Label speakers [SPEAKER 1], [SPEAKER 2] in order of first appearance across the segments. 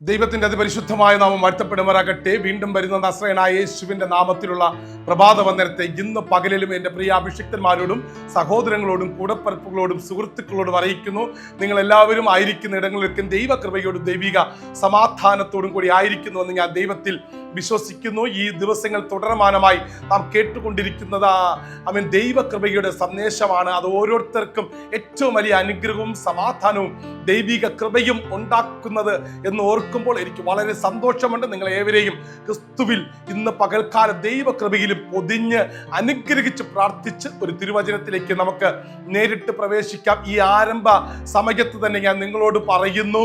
[SPEAKER 1] ദൈവത്തിന്റെ അതിപരിശുദ്ധമായ നാമം വാഴ്ത്തപ്പെടുമാറാകട്ടെ. വീണ്ടും വരുന്ന നസ്രയനായ യേശുവിന്റെ നാമത്തിലുള്ള പ്രഭാത വന്ദനത്തെ ഇന്ന് പകലിലും എന്റെ പ്രിയ അഭിഷിക്തന്മാരോടും സഹോദരങ്ങളോടും കൂടപ്പറപ്പുകളോടും സുഹൃത്തുക്കളോടും അറിയിക്കുന്നു. നിങ്ങൾ എല്ലാവരും ആയിരിക്കുന്ന ഇടങ്ങളിലേക്കും ദൈവകൃപയോടും ദൈവിക സമാധാനത്തോടും കൂടി ആയിരിക്കുന്നുവെന്ന് ഞാൻ ദൈവത്തിൽ വിശ്വസിക്കുന്നു. ഈ ദിവസങ്ങൾ തുടർമാനമായി നാം കേട്ടുകൊണ്ടിരിക്കുന്നത് അവൻ ദൈവകൃപയുടെ സന്ദേശമാണ്. അത് ഓരോരുത്തർക്കും ഏറ്റവും വലിയ അനുഗ്രഹവും സമാധാനവും ദൈവിക കൃപയും ഉണ്ടാക്കുന്നത് എന്ന് ഓർക്കുമ്പോൾ എനിക്ക് വളരെ സന്തോഷമുണ്ട്. നിങ്ങൾ ഏവരെയും ക്രിസ്തുവിൽ ഇന്ന് പകൽക്കാല ദൈവകൃപയിലും പൊതിഞ്ഞ് അനുഗ്രഹിച്ച് പ്രാർത്ഥിച്ച് ഒരു തിരുവചനത്തിലേക്ക് നമുക്ക് നേരിട്ട് പ്രവേശിക്കാം. ഈ ആരംഭ സമയത്ത് തന്നെ ഞാൻ നിങ്ങളോട് പറയുന്നു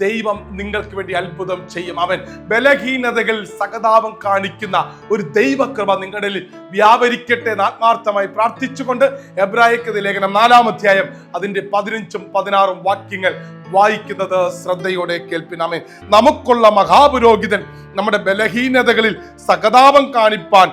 [SPEAKER 1] ദൈവം നിങ്ങൾക്ക് വേണ്ടി അത്ഭുതം ചെയ്യും. അവൻ ബലഹീനതകൾ സഹതാപം കാണിക്കുന്ന ഒരു ദൈവകൃപ നിങ്ങളിൽ വ്യാപരിക്കട്ടെ എന്ന് ആത്മാർത്ഥമായി പ്രാർത്ഥിച്ചുകൊണ്ട് എബ്രാഹിക്കത് ലേഖനം നാലാം അധ്യായം അതിന്റെ പതിനഞ്ചും പതിനാറും വാക്യങ്ങൾ വായിക്കുന്നത് ശ്രദ്ധയോടെ കേൾപ്പിനാമേ നമുക്കുള്ള മഹാപുരോഹിതൻ നമ്മുടെ ബലഹീനതകളിൽ സഹതാപം കാണിപ്പാൻ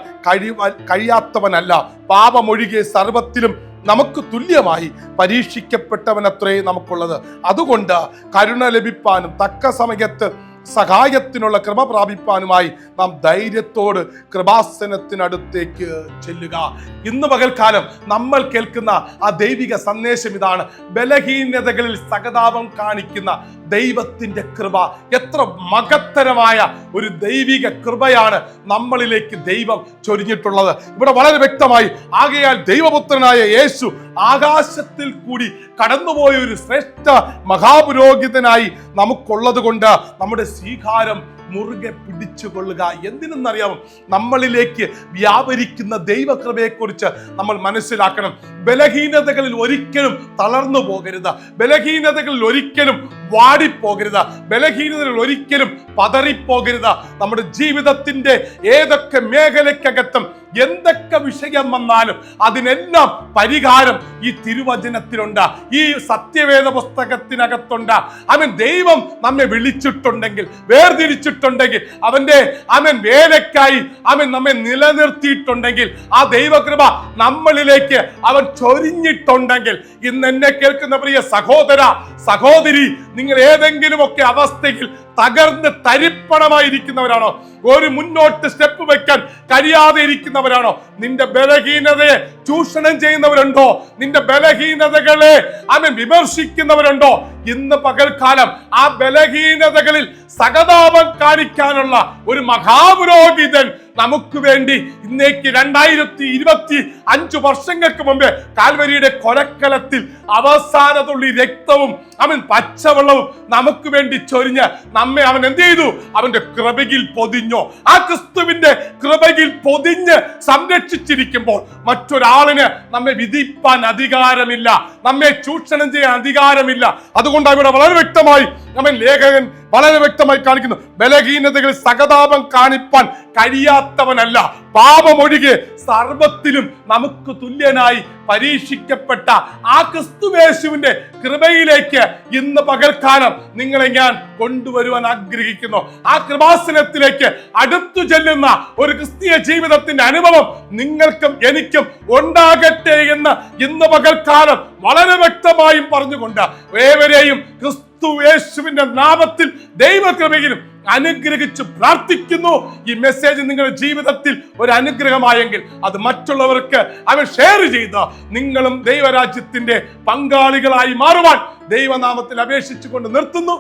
[SPEAKER 1] കഴിയാത്തവനല്ല. പാപമൊഴികെ സർവത്തിലും നമുക്ക് തുല്യമായി പരീക്ഷിക്കപ്പെട്ടവനത്രേ നമുക്കുള്ളത്. അതുകൊണ്ട് കരുണ ലഭിപ്പാനും തക്ക സമയത്ത് സഹായത്തിനുള്ള കൃപ പ്രാപിപ്പാനുമായി നാം ധൈര്യത്തോട് കൃപാസനത്തിനടുത്തേക്ക് ചെല്ലുക. ഇന്ന് പകൽക്കാലം നമ്മൾ കേൾക്കുന്ന ആ ദൈവിക സന്ദേശം ഇതാണ്. ബലഹീനതകളിൽ സഹതാപം കാണിക്കുന്ന ദൈവത്തിന്റെ കൃപ. എത്ര മകത്തരമായ ഒരു ദൈവിക കൃപയാണ് നമ്മളിലേക്ക് ദൈവം ചൊരിഞ്ഞിട്ടുള്ളത്. ഇവിടെ വളരെ വ്യക്തമായി ആകയാൽ ദൈവപുത്രനായ യേശു ആകാശത്തിൽ കൂടി കടന്നുപോയ ഒരു ശ്രേഷ്ഠ മഹാപുരോഹിതനായി നമുക്കുള്ളത് കൊണ്ട് നമ്മുടെ സ്വീകാരം മുറുകെ പിടിച്ചുകൊള്ളുക. എന്തിനെന്നറിയാമോ? നമ്മളിലേക്ക് വ്യാപരിക്കുന്ന ദൈവകൃപയെക്കുറിച്ച് നമ്മൾ മനസ്സിലാക്കണം. ബലഹീനതകളിൽ ഒരിക്കലും തളർന്നു പോകരുത്. ബലഹീനതകളിൽ ഒരിക്കലും വാടിപ്പോകരുത്. ബലഹീനതയിൽ ഒരിക്കലും പതറിപ്പോകരുത്. നമ്മുടെ ജീവിതത്തിന്റെ ഏതൊക്കെ മേഖലയ്ക്കകത്തും എന്തൊക്കെ വിഷയം വന്നാലും അതിനെല്ലാം പരിഹാരം ഈ തിരുവചനത്തിലുണ്ട്. ഈ സത്യവേദ പുസ്തകത്തിനകത്തുണ്ട്. അവൻ ദൈവം നമ്മെ വിളിച്ചിട്ടുണ്ടെങ്കിൽ വേർതിരിച്ചിട്ടുണ്ടെങ്കിൽ അവന്റെ അവൻ വേലയ്ക്കായി അവൻ നമ്മെ നിലനിർത്തിയിട്ടുണ്ടെങ്കിൽ ആ ദൈവകൃപ നമ്മളിലേക്ക് അവൻ ചൊരിഞ്ഞിട്ടുണ്ടെങ്കിൽ ഇന്ന് എന്നെ കേൾക്കുന്ന പ്രിയ സഹോദര സഹോദരി നിങ്ങൾ ഏതെങ്കിലുമൊക്കെ അവസ്ഥയിൽ തകർന്ന് തരിപ്പണമായിരിക്കുന്നവരാണോ? ഒരു മുന്നോട്ട് സ്റ്റെപ്പ് വെക്കാൻ കഴിയാതെ ഇരിക്കുന്നവരാണോ? നിന്റെ ബലഹീനതയെ ചൂഷണം ചെയ്യുന്നവരുണ്ടോ? നിന്റെ ബലഹീനതകളെ അവൻ വിമർശിക്കുന്നവരുണ്ടോ? ഇന്ന് പകൽക്കാലം ആ ബലഹീനതകളിൽ സഹതാപം കാണിക്കാനുള്ള ഒരു മഹാപുരോഹിതൻ നമുക്ക് വേണ്ടി ഇന്നേക്ക് രണ്ടായിരത്തി ഇരുപത്തി അഞ്ചു വർഷങ്ങൾക്ക് മുമ്പ് കാൽവരിയുടെ കൊലക്കലത്തിൽ അവസാന തുള്ളി രക്തവും അവൻ പച്ചവെള്ളവും നമുക്ക് വേണ്ടി ചൊരിഞ്ഞ് നമ്മെ അവൻ എന്ത് ചെയ്തു? അവന്റെ കൃപയിൽ പൊതിഞ്ഞോ. ആ ക്രിസ്തുവിന്റെ കൃപയിൽ പൊതിഞ്ഞ് സംരക്ഷിച്ചിരിക്കുമ്പോൾ മറ്റൊരാളിന് നമ്മെ വിധിപ്പാൻ അധികാരമില്ല നമ്മെ ചൂഷണം ചെയ്യാൻ അധികാരമില്ല. അതുകൊണ്ട് ഇവിടെ വളരെ വ്യക്തമായി അവൻ ലേഖകൻ വളരെ വ്യക്തമായി കാണിക്കുന്നു. ബലഹീനതകൾ സഹതാപം കാണിപ്പാൻ കഴിയാത്തവനല്ല. പാപമൊഴികെ സർവത്തിലും നമുക്ക് തുല്യനായി പരീക്ഷിക്കപ്പെട്ട ആ ക്രിസ്തുവേശുവിന്റെ കൃപയിലേക്ക് ഇന്ന് പകൽക്കാലം നിങ്ങളെ ഞാൻ കൊണ്ടുവരുവാൻ ആഗ്രഹിക്കുന്നു. ആ കൃപാസനത്തിലേക്ക് അടുത്തു ചെല്ലുന്ന ഒരു ക്രിസ്തീയ ജീവിതത്തിന്റെ അനുഭവം നിങ്ങൾക്കും എനിക്കും ഉണ്ടാകട്ടെ എന്ന് ഇന്ന് പകൽക്കാലം വളരെ വ്യക്തമായും പറഞ്ഞുകൊണ്ട് ഏവരെയും ക്രിസ്തു യേശുവിന്റെ നാമത്തിൽ ദൈവകൃപയിലും അനുഗ്രഹിച്ച് പ്രാർത്ഥിക്കുന്നു. ഈ മെസ്സേജ് നിങ്ങളുടെ ജീവിതത്തിൽ ഒരു അനുഗ്രഹമായെങ്കിൽ അത് മറ്റുള്ളവർക്ക് അവർ ഷെയർ ചെയ്ത് നിങ്ങളും ദൈവരാജ്യത്തിന്റെ പങ്കാളികളായി മാറുവാൻ ദൈവനാമത്തിൽ അപേക്ഷിച്ചുകൊണ്ട് നിർത്തുന്നു.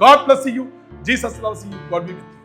[SPEAKER 1] God Jesus loves you God be with